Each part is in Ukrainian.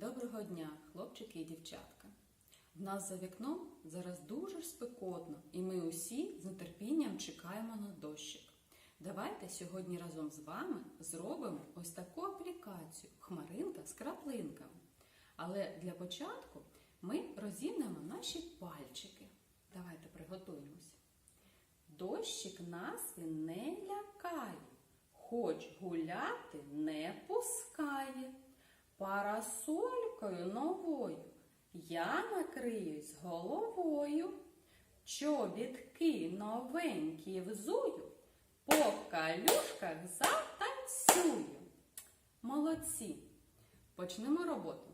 Доброго дня, хлопчики і дівчатка. В нас за вікном зараз дуже спекотно, і ми усі з нетерпінням чекаємо на дощик. Давайте сьогодні разом з вами зробимо ось таку аплікацію хмаринка з краплинками. Але для початку ми розімнемо наші пальчики. Давайте приготуємося. Дощик нас він не лякає, хоч гуляти не пускає. Парасолькою новою я накриюсь головою, чобітки новенькі взую, по калюшках затанцюю. Молодці! Почнемо роботу.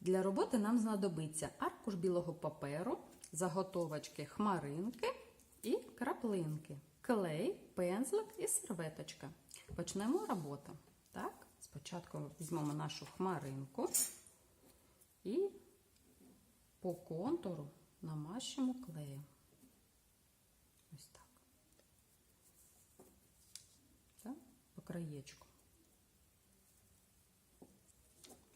Для роботи нам знадобиться аркуш білого паперу, заготовочки хмаринки і краплинки, клей, пензлик і серветочка. Почнемо роботу. Так, спочатку візьмемо нашу хмаринку і по контуру намащимо клеєм. Ось так. Так, по краєчку.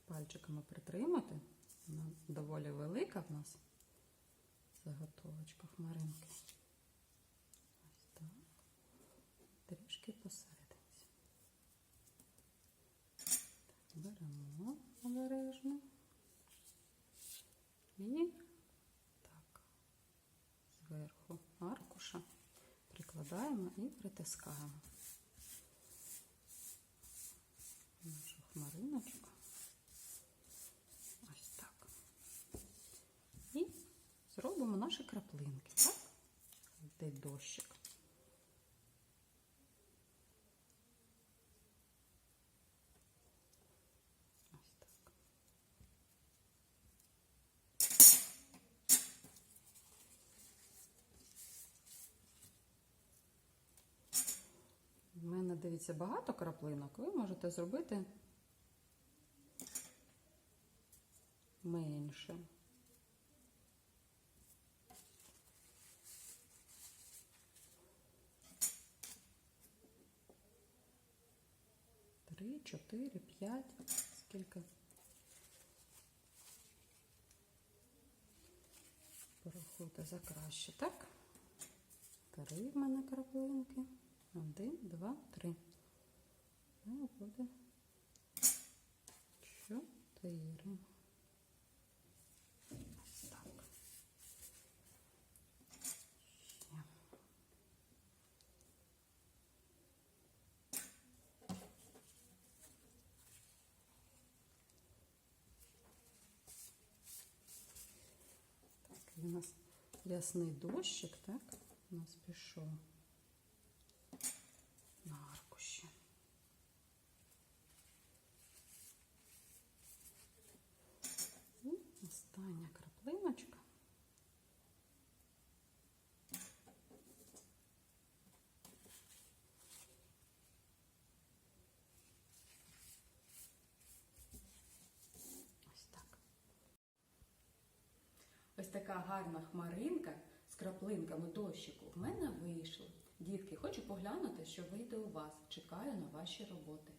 Пальчиками притримати. Вона доволі велика в нас заготовочка хмаринки. І так зверху аркуша прикладаємо і притискаємо нашу хмариночку. Ось так. І зробимо наші краплинки, так? Де дощик. Ось так. У мене дивіться багато краплинок, ви можете зробити менше. Три, чотири, п'ять. Скільки? Порахуйте за краще, так? Три в мене краплинки. Один, два, три. А буде чотири. Так. Ще. Так, і у нас ясний дощик, так? Ось така гарна хмаринка з краплинками дощику в мене вийшла. Дітки, хочу поглянути, що вийде у вас. Чекаю на ваші роботи.